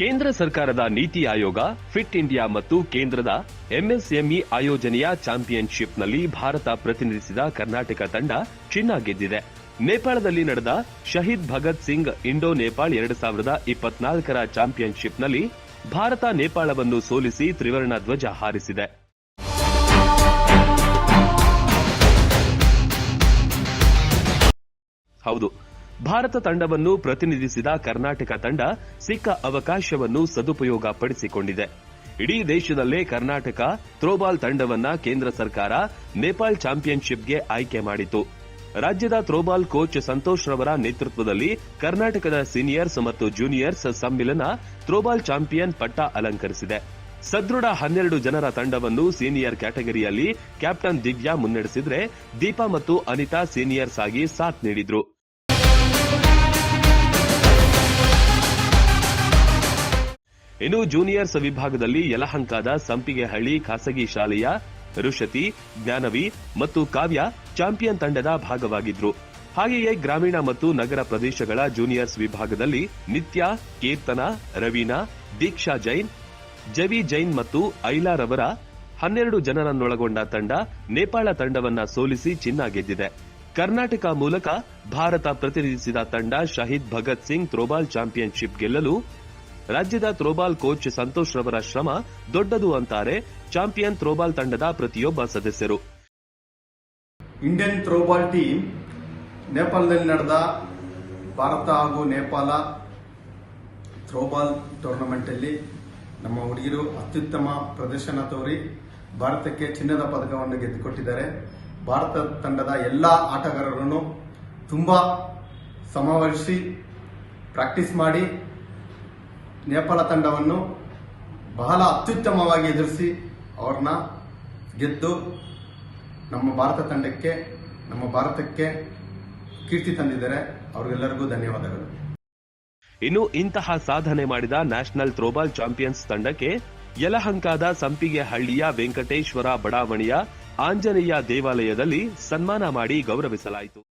ಕೇಂದ್ರ ಸರ್ಕಾರದ NITI Aayog, fit India ಮತ್ತು ಕೇಂದ್ರದ ಎಂಎಸ್ಎಂಇ ಆಯೋಜನೆಯ ಚಾಂಪಿಯನ್ಶಿಪ್ನಲ್ಲಿ ಭಾರತ ಪ್ರತಿನಿಧಿಸಿದ ಕರ್ನಾಟಕ ತಂಡ ಚಿನ್ನ ಗೆದ್ದಿದೆ. ನೇಪಾಳದಲ್ಲಿ ನಡೆದ ಶಹೀದ್ ಭಗತ್ ಸಿಂಗ್ ಇಂಡೋ ನೇಪಾಳ್ ಎರಡು ಸಾವಿರದ ಇಪ್ಪತ್ನಾಲ್ಕರ ಚಾಂಪಿಯನ್ಶಿಪ್ನಲ್ಲಿ ಭಾರತ ನೇಪಾಳವನ್ನು ಸೋಲಿಸಿ ತ್ರಿವರ್ಣ ಧ್ವಜ ಹಾರಿಸಿದೆ. ಹೌದು. ಭಾರತ ತಂಡವನ್ನು ಪ್ರತಿನಿಧಿಸಿದ ಕರ್ನಾಟಕ ತಂಡ ಸಿಕ್ಕ ಅವಕಾಶವನ್ನು ಸದುಪಯೋಗ ಪಡಿಸಿಕೊಂಡಿದೆ ಇಡೀ ದೇಶದಲ್ಲೇ ಕರ್ನಾಟಕ ಥ್ರೋಬಾಲ್ ತಂಡವನ್ನ ಕೇಂದ್ರ ಸರ್ಕಾರ ನೇಪಾಳ್ ಚಾಂಪಿಯನ್ಶಿಪ್ಗೆ ಆಯ್ಕೆ ಮಾಡಿತು. ರಾಜ್ಯದ ಥ್ರೋಬಾಲ್ ಕೋಚ್ ಸಂತೋಷ್ ರವರ ನೇತೃತ್ವದಲ್ಲಿ ಕರ್ನಾಟಕದ ಸೀನಿಯರ್ಸ್ ಮತ್ತು ಜೂನಿಯರ್ಸ್ ಸಮ್ಮಿಲನ ಥ್ರೋಬಾಲ್ ಚಾಂಪಿಯನ್ ಪಟ್ಟ ಅಲಂಕರಿಸಿದೆ. ಸದೃಢ ಹನ್ನೆರಡು ಜನರ ತಂಡವನ್ನು ಸೀನಿಯರ್ ಕ್ಯಾಟಗರಿಯಲ್ಲಿ ಕ್ಯಾಪ್ಟನ್ ದಿವ್ಯಾ ಮುನ್ನಡೆಸಿದ್ರೆ ದೀಪಾ ಮತ್ತು ಅನಿತಾ ಸೀನಿಯರ್ಸ್ ಆಗಿ ಸಾಥ್ ನೀಡಿದ್ರು. ಇನ್ನು ಜೂನಿಯರ್ಸ್ ವಿಭಾಗದಲ್ಲಿ ಯಲಹಂಕದ ಸಂಪಿಗೆಹಳ್ಳಿ ಖಾಸಗಿ ಶಾಲೆಯ ಋಷತಿ ಜ್ಞಾನವಿ ಮತ್ತು ಕಾವ್ಯ ಚಾಂಪಿಯನ್ ತಂಡದ ಭಾಗವಾಗಿದ್ರು. ಹಾಗೆಯೇ ಗ್ರಾಮೀಣ ಮತ್ತು ನಗರ ಪ್ರದೇಶಗಳ ಜೂನಿಯರ್ಸ್ ವಿಭಾಗದಲ್ಲಿ ನಿತ್ಯ, ಕೀರ್ತನ, ರವೀನಾ, ದೀಕ್ಷಾ ಜೈನ್, ಜವಿ ಜೈನ್ ಮತ್ತು ಐಲಾರವರ ಹನ್ನೆರಡು ಜನರನ್ನೊಳಗೊಂಡ ತಂಡ ನೇಪಾಳ ತಂಡವನ್ನ ಸೋಲಿಸಿ ಚಿನ್ನ ಗೆದ್ದಿದೆ. ಕರ್ನಾಟಕ ಮೂಲಕ ಭಾರತ ಪ್ರತಿನಿಧಿಸಿದ ತಂಡ ಶಹೀದ್ ಭಗತ್ ಸಿಂಗ್ ಥ್ರೋಬಾಲ್ ಚಾಂಪಿಯನ್ಶಿಪ್ ಗೆಲ್ಲಲು ರಾಜ್ಯದ ಥ್ರೋಬಾಲ್ ಕೋಚ್ ಸಂತೋಷ್ ರವರ ಶ್ರಮ ದೊಡ್ಡದು ಅಂತಾರೆ ಚಾಂಪಿಯನ್ ಥ್ರೋಬಾಲ್ ತಂಡದ ಪ್ರತಿಯೊಬ್ಬ ಸದಸ್ಯರು. ಇಂಡಿಯನ್ ಥ್ರೋಬಾಲ್ ಟೀಮ್ ನೇಪಾಳದಲ್ಲಿ ನಡೆದ ಭಾರತ ಹಾಗೂ ನೇಪಾಳ ಥ್ರೋಬಾಲ್ ಟೂರ್ನಮೆಂಟ್ ಅಲ್ಲಿ ನಮ್ಮ ಹುಡುಗಿರು ಅತ್ಯುತ್ತಮ ಪ್ರದರ್ಶನ ತೋರಿ ಭಾರತಕ್ಕೆ ಚಿನ್ನದ ಪದಕವನ್ನು ಗೆದ್ದುಕೊಟ್ಟಿದ್ದಾರೆ. ಭಾರತ ತಂಡದ ಎಲ್ಲ ಆಟಗಾರರನ್ನು ತುಂಬಾ ಸಮಾವೇಶಿ ಪ್ರಾಕ್ಟೀಸ್ ಮಾಡಿ ನೇಪಾಳ ತಂಡವನ್ನು ಬಹಳ ಅತ್ಯುತ್ತಮವಾಗಿ ಎದುರಿಸಿ ಅವ್ರನ್ನ ಗೆದ್ದು ನಮ್ಮ ಭಾರತ ತಂಡಕ್ಕೆ, ನಮ್ಮ ಭಾರತಕ್ಕೆ ಕೀರ್ತಿ ತಂದಿದ್ದಾರೆ. ಅವ್ರಿಗೆಲ್ಲರಿಗೂ ಧನ್ಯವಾದಗಳು. ಇನ್ನು ಇಂತಹ ಸಾಧನೆ ಮಾಡಿದ ನ್ಯಾಷನಲ್ ಥ್ರೋಬಾಲ್ ಚಾಂಪಿಯನ್ಸ್ ತಂಡಕ್ಕೆ ಯಲಹಂಕಾದ ಸಂಪಿಗೆ ಹಳ್ಳಿಯ ವೆಂಕಟೇಶ್ವರ ಬಡಾವಣೆಯ ಆಂಜನೇಯ ದೇವಾಲಯದಲ್ಲಿ ಸನ್ಮಾನ ಮಾಡಿ ಗೌರವಿಸಲಾಯಿತು.